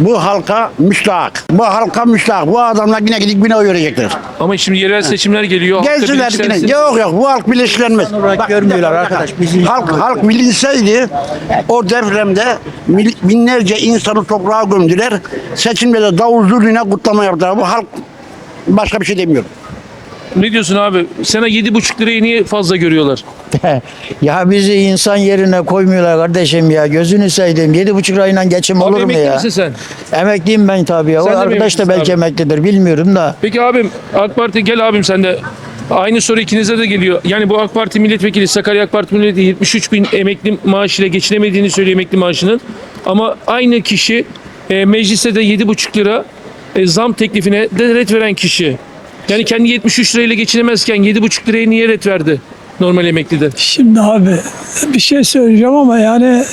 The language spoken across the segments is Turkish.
Bu halka müstahak. Bu halka müstahak. Bu adamlar yine gidip yine oy verecekler. Ama şimdi yerel seçimler geliyor. Gelsinler bilinçlensin. yine. Yok yok bu halk bilinçlenmez. Bak, görmüyorlar arkadaş, bizi- Halk, halk bilinçseydi o depremde mil- binlerce insanı toprağa gömdüler. Seçimde de davul zurnine kutlama yaptılar. Bu halk başka bir şey demiyorum. Ne diyorsun abi? Sana yedi buçuk lirayı niye fazla görüyorlar? ya bizi insan yerine koymuyorlar kardeşim ya. Gözünü seveyim. Yedi buçuk lirayla geçim Abi olur mu emekli ya? misin sen? Emekliyim ben tabii ya. O Sen de mi arkadaş da emeklisin belki abi? emeklidir bilmiyorum da. Peki abim AK Parti gel abim sen de. Aynı soru ikinize de geliyor. Yani bu AK Parti milletvekili Sakarya AK Parti milletvekili 73 bin emekli maaşıyla geçinemediğini söylüyor emekli maaşının. Ama aynı kişi e, mecliste de 7,5 lira e, zam teklifine de ret veren kişi. Yani kendi 73 lirayla geçinemezken 7,5 liraya niye ret verdi normal emeklide? Şimdi abi bir şey söyleyeceğim ama yani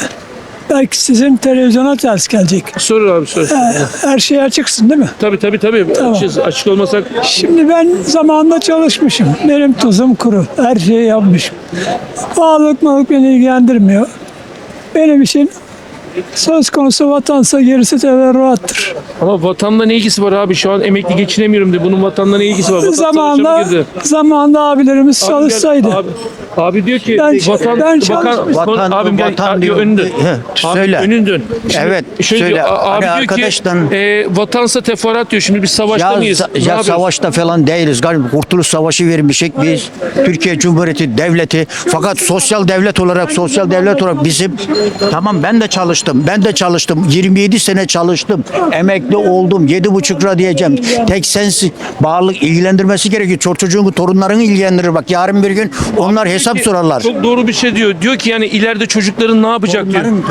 belki sizin televizyona ters gelecek. Sorur abi sor. Her şey açıksın değil mi? Tabii tabii tabii. Açız, açık olmasak Şimdi ben zamanında çalışmışım. Benim tuzum kuru. Her şeyi yapmışım. Bağlılık malık beni ilgilendirmiyor. Benim için söz konusu vatansa gerisi teferruattır. ama vatanla ne ilgisi var abi? Şu an emekli geçinemiyorum diye. Bunun vatanla ne ilgisi var? Vatan Zamanında, girdi? zamanında abilerimiz Abi gel- çalışsaydı. Abi, abi diyor ki Ben- vatan, ben bakan. Vatan- abim gel, vatan diyor. önün dön. He, Abi, söyle. önün dön. Şimdi Evet, şöyle söyle. Diyor, abi Hani diyor arkadaştan- ki e, vatansa teferruat diyor. Şimdi biz savaşta Ya, mıyız? ya yapıyoruz? savaşta falan değiliz. Galiba Kurtuluş Savaşı vermişik biz. Türkiye Cumhuriyeti devleti. Fakat sosyal devlet olarak, sosyal devlet olarak bizim tamam ben de çalıştım. Ben de çalıştım. 27 sene çalıştım. Emekli oldum. 7,5 lira diyeceğim. Tek sensin. Bağlılık ilgilendirmesi gerekiyor. Çocuk çocuğun torunlarını ilgilendirir. Bak yarın bir gün onlar hesap sorarlar. Çok doğru bir şey diyor. Diyor ki yani ileride çocukların ne yapacak diyor. Torunların,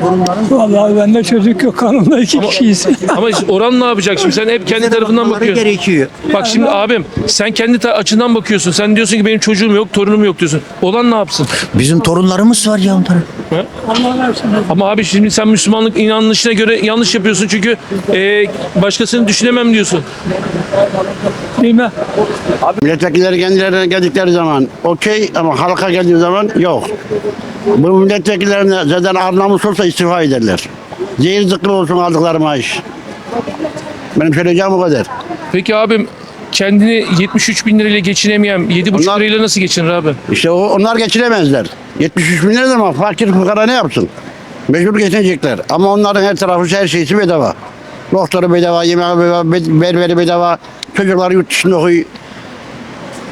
torunların, torunların. Vallahi bende çocuk yok. Hanımla iki kişiyiz. Ama işte Orhan ne yapacak şimdi? Sen hep kendi tarafından bakıyorsun. gerekiyor. Bak şimdi abim sen kendi ta- açından bakıyorsun. Sen diyorsun ki benim çocuğum yok, torunum yok diyorsun. Olan ne yapsın? Bizim torunlarımız var ya onların. Ama abi şimdi sen Müslümanlık inanışına göre yanlış yapıyorsun çünkü e, başkasını düşünemem diyorsun. Bilmem. Milletvekilleri kendilerine geldikleri zaman okey ama halka geldiği zaman yok. Bu milletvekillerine zaten arnamus olsa istifa ederler. Zehir zıkkı olsun aldıkları maaş. Benim söyleyeceğim bu kadar. Peki abim kendini 73 bin lirayla geçinemeyen 7,5 Onlar- lirayla nasıl geçinir abi? İşte o, onlar geçinemezler. 73 bin lira ama fakir fukara ne yapsın? Mecbur geçinecekler. Ama onların her tarafı her şeysi bedava. Doktoru bedava, yemeği bedava, bed- berberi bedava, çocukları yurt dışında okuyor.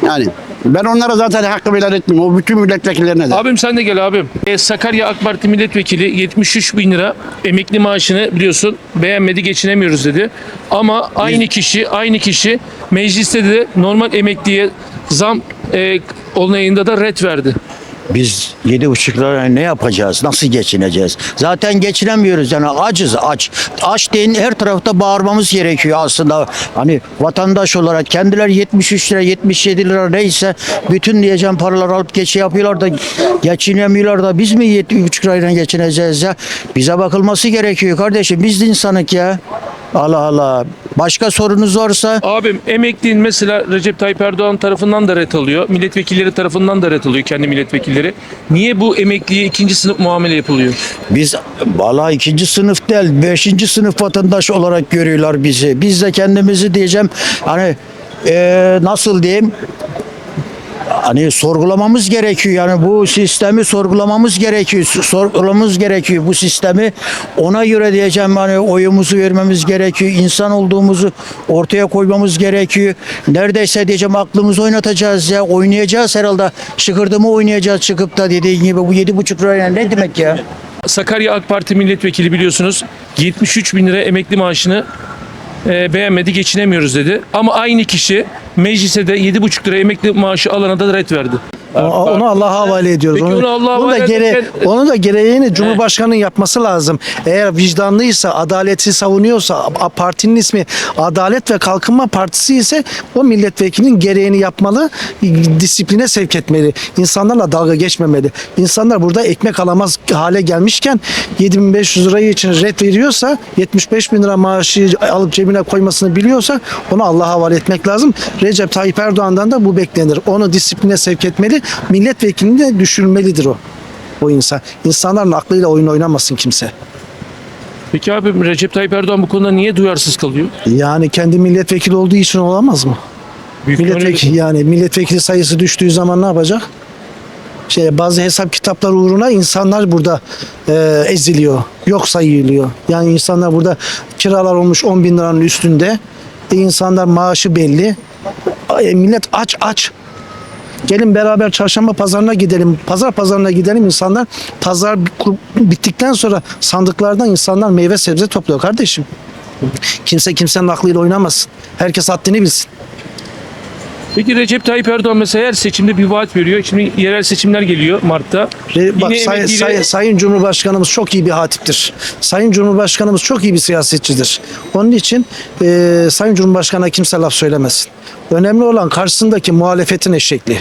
Yani ben onlara zaten hakkı belan etmiyorum. O bütün milletvekillerine de. Abim sen de gel abim. E, Sakarya AK Parti milletvekili 73 bin lira emekli maaşını biliyorsun beğenmedi geçinemiyoruz dedi. Ama aynı kişi aynı kişi mecliste de normal emekliye zam e, olayında da ret verdi. Biz yedi buçuk liraya ne yapacağız? Nasıl geçineceğiz? Zaten geçinemiyoruz yani acız aç. Aç deyin her tarafta bağırmamız gerekiyor aslında. Hani vatandaş olarak kendiler 73 lira 77 lira neyse bütün diyeceğim paralar alıp geçi yapıyorlar da geçinemiyorlar da biz mi yedi buçuk lirayla geçineceğiz ya? Bize bakılması gerekiyor kardeşim. Biz de insanık ya. Allah Allah. Başka sorunuz varsa Abim emekliğin mesela Recep Tayyip Erdoğan tarafından da ret alıyor. Milletvekilleri tarafından da ret alıyor kendi milletvekilleri. Niye bu emekliye ikinci sınıf muamele yapılıyor? Biz valla ikinci sınıf değil, beşinci sınıf vatandaş olarak görüyorlar bizi. Biz de kendimizi diyeceğim hani eee, nasıl diyeyim hani sorgulamamız gerekiyor. Yani bu sistemi sorgulamamız gerekiyor. Sorgulamamız gerekiyor. Bu sistemi ona göre diyeceğim hani oyumuzu vermemiz gerekiyor. İnsan olduğumuzu ortaya koymamız gerekiyor. Neredeyse diyeceğim aklımızı oynatacağız ya. Oynayacağız herhalde. Şıkırdı mı oynayacağız çıkıp da dediğin gibi. Bu yedi buçuk liraya ne demek ya? Sakarya AK Parti milletvekili biliyorsunuz 73 bin lira emekli maaşını e, beğenmedi geçinemiyoruz dedi. Ama aynı kişi meclise de 7,5 lira emekli maaşı alana da ret verdi. O- Onu Allah'a havale ediyoruz. Peki onu Allah'a bunu da havale gere, ederken- onu da gereğini Cumhurbaşkanı'nın yapması lazım. Eğer vicdanlıysa, adaleti savunuyorsa, a- partinin ismi Adalet ve Kalkınma Partisi ise o milletvekilinin gereğini yapmalı, disipline sevk etmeli. İnsanlarla dalga geçmemeli. İnsanlar burada ekmek alamaz hale gelmişken 7500 lirayı için red veriyorsa 75 bin lira maaşı alıp cebine koymasını biliyorsa onu Allah'a havale etmek lazım. Recep Tayyip Erdoğan'dan da bu beklenir. Onu disipline sevk etmeli. Milletvekilini de düşürmelidir o. O insan. İnsanların aklıyla oyun oynamasın kimse. Peki abim Recep Tayyip Erdoğan bu konuda niye duyarsız kalıyor? Yani kendi milletvekili olduğu için olamaz mı? Büyük Milletvekili yani milletvekili sayısı düştüğü zaman ne yapacak? Şey bazı hesap kitaplar uğruna insanlar burada e, eziliyor, yok sayılıyor. Yani insanlar burada kiralar olmuş 10 bin liranın üstünde. E, insanlar maaşı belli. E, millet aç aç. Gelin beraber çarşamba pazarına gidelim. Pazar pazarına gidelim insanlar. Pazar bittikten sonra sandıklardan insanlar meyve sebze topluyor kardeşim. Kimse kimsenin aklıyla oynamasın. Herkes haddini bilsin. Peki Recep Tayyip Erdoğan mesela her seçimde bir vaat veriyor. Şimdi yerel seçimler geliyor Mart'ta. Re- Bak say- emekliyle- say- Sayın Cumhurbaşkanımız çok iyi bir hatiptir. Sayın Cumhurbaşkanımız çok iyi bir siyasetçidir. Onun için e, Sayın Cumhurbaşkanı'na kimse laf söylemesin. Önemli olan karşısındaki muhalefetin eşekliği.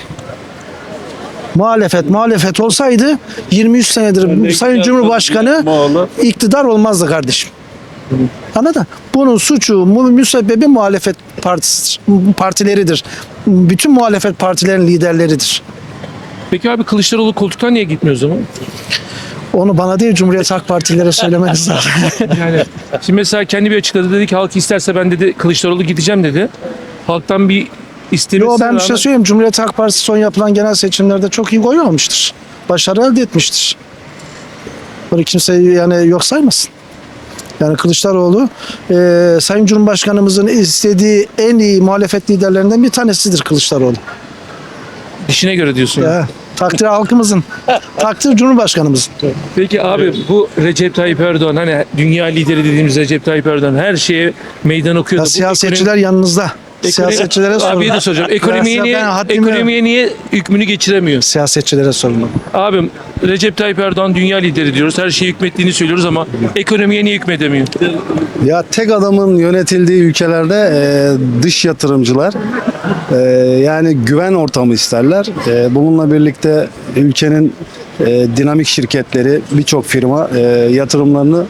Muhalefet muhalefet olsaydı 23 senedir Sayın Cumhurbaşkanı iktidar olmazdı kardeşim. Anladın? Bunun suçu, müsebbibi muhalefet partisi, partileridir. Bütün muhalefet partilerin liderleridir. Peki abi Kılıçdaroğlu koltuktan niye gitmiyor o zaman? Onu bana değil Cumhuriyet Halk Partilere söylemeniz lazım. Yani şimdi mesela kendi bir açıkladı dedi ki halk isterse ben dedi Kılıçdaroğlu gideceğim dedi. Halktan bir istemesi Yo ben bir şey söyleyeyim. Cumhuriyet Halk Partisi son yapılan genel seçimlerde çok iyi oy almıştır. Başarı elde etmiştir. Bunu kimse yani yok saymasın. Yani Kılıçdaroğlu e, Sayın Cumhurbaşkanımızın istediği en iyi muhalefet liderlerinden bir tanesidir Kılıçdaroğlu. İşine göre diyorsun. Ya, takdir halkımızın, takdir Cumhurbaşkanımızın. Peki abi bu Recep Tayyip Erdoğan hani dünya lideri dediğimiz Recep Tayyip Erdoğan her şeye meydan okuyordu. Ya Bu siyasetçiler yanınızda. Ekonomi- Siyasetçilere sorun. Abiye de soracağım. Ekonomiye niye, ben haddimi- ekonomiye niye hükmünü geçiremiyor? Siyasetçilere sorun. Abim Recep Tayyip Erdoğan dünya lideri diyoruz. Her şeye hükmettiğini söylüyoruz ama ekonomiye niye hükmedemiyor? Ya tek adamın yönetildiği ülkelerde e, dış yatırımcılar e, yani güven ortamı isterler. E, bununla birlikte ülkenin e, dinamik şirketleri birçok firma e, yatırımlarını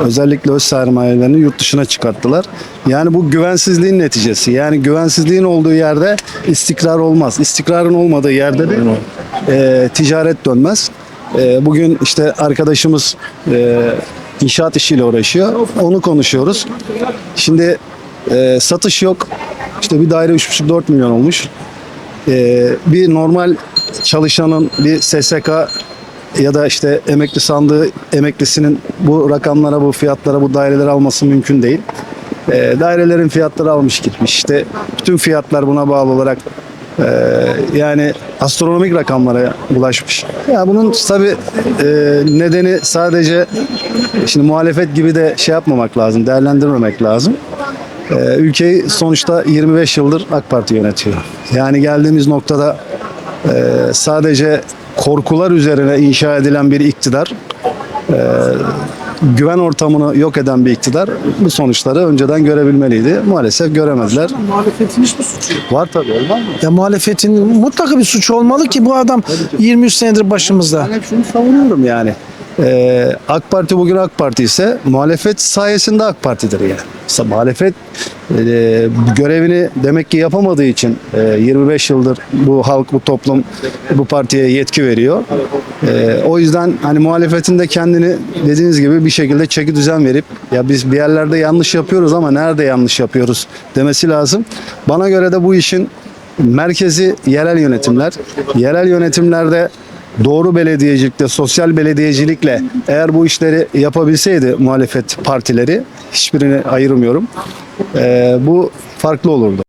özellikle öz sermayelerini yurt dışına çıkarttılar. Yani bu güvensizliğin neticesi. Yani güvensizliğin olduğu yerde istikrar olmaz. İstikrarın olmadığı yerde de e, ticaret dönmez. E, bugün işte arkadaşımız e, inşaat işiyle uğraşıyor. Onu konuşuyoruz. Şimdi e, satış yok. İşte bir daire 3,5-4 milyon olmuş. E, bir normal çalışanın bir SSK ya da işte emekli sandığı emeklisinin bu rakamlara, bu fiyatlara, bu daireleri alması mümkün değil. E, dairelerin fiyatları almış gitmiş. İşte bütün fiyatlar buna bağlı olarak e, yani astronomik rakamlara ulaşmış. Ya bunun tabi nedeni sadece şimdi muhalefet gibi de şey yapmamak lazım, değerlendirmemek lazım. E, ülkeyi sonuçta 25 yıldır AK Parti yönetiyor. Yani geldiğimiz noktada e, sadece korkular üzerine inşa edilen bir iktidar e, güven ortamını yok eden bir iktidar bu sonuçları önceden görebilmeliydi. Maalesef göremediler. Muhalefetin hiçbir suçu yok. Var tabii olmaz mı? Ya muhalefetin mutlaka bir suçu olmalı ki bu adam 23 senedir başımızda. Ben hep şunu savunuyorum yani. Ee, AK Parti bugün AK Parti ise muhalefet sayesinde AK Parti'dir yani. Sa- Muhalefet e, görevini demek ki yapamadığı için e, 25 yıldır bu halk, bu toplum bu partiye yetki veriyor. E, o yüzden hani muhalefetin de kendini dediğiniz gibi bir şekilde çeki düzen verip ya biz bir yerlerde yanlış yapıyoruz ama nerede yanlış yapıyoruz demesi lazım. Bana göre de bu işin merkezi yerel yönetimler. Yerel yönetimlerde doğru belediyecilikle, sosyal belediyecilikle eğer bu işleri yapabilseydi muhalefet partileri, hiçbirini ayırmıyorum, eee, bu farklı olurdu.